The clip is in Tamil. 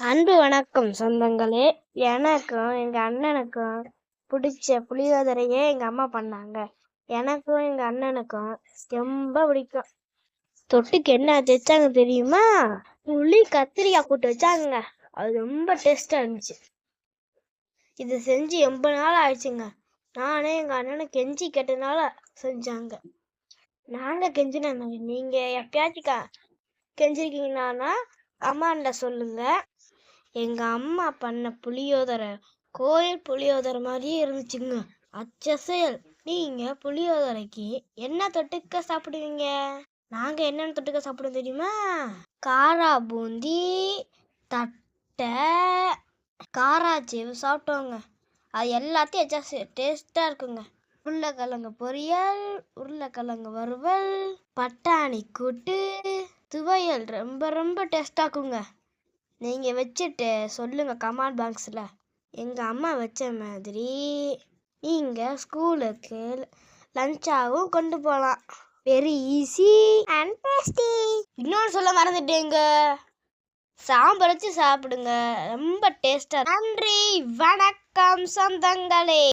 அன்பு வணக்கம் சொந்தங்களே. எனக்கும் எங்க அண்ணனுக்கும் பிடிச்ச புளியோதரையே எங்க அம்மா பண்ணாங்க. எனக்கும் எங்க அண்ணனுக்கும் ரொம்ப பிடிக்கும். தொட்டுக்கு என்ன தைச்சாங்க தெரியுமா? புளி கத்திரிக்காய் கூட்டு வச்சாங்க. அது ரொம்ப டேஸ்டா இருந்துச்சு. இது செஞ்சு எண்பது நாள் ஆயிடுச்சுங்க. நானே எங்க அண்ணனை கெஞ்சி கேட்டனால செஞ்சாங்க. நாங்க கெஞ்சினா நீங்க எப்பயாச்சும் கெஞ்சிருக்கீங்கன்னா அம்மாண்ட சொல்லுங்க. எங்க அம்மா பண்ண புளியோதரை கோயில் புளியோதரை மாதிரியே இருந்துச்சுங்க. அச்சசல் நீங்க புளியோதரைக்கு என்ன தொட்டுக்க சாப்பிடுவீங்க? நாங்க என்னென்ன தொட்டுக்க சாப்பிடுவோம் தெரியுமா? காரா பூந்தி தட்டை காராச்சேவு சாப்பிட்டோங்க. அது எல்லாத்தையும் வச்சா டேஸ்டா இருக்குங்க. உருளைக்கிழங்கு பொரியல் உருளைக்கிழங்கு வறுவல் பட்டாணி கூட்டு துவையல் ரொம்ப ரொம்ப டேஸ்டா இருக்குங்க. நீங்கள் வச்சுட்டு சொல்லுங்கள் கமாண்ட் பாக்ஸில் எங்கள் அம்மா வச்ச மாதிரி நீங்கள் ஸ்கூலுக்கு லஞ்சாகவும் கொண்டு போகலாம் வெரி ஈஸி அண்ட் டேஸ்டி இன்னொன்று சொல்ல மறந்துட்டேங்க. சாம்பார் வச்சு சாப்பிடுங்க. ரொம்ப டேஸ்டாக நன்றி. வணக்கம் சொந்தங்களே.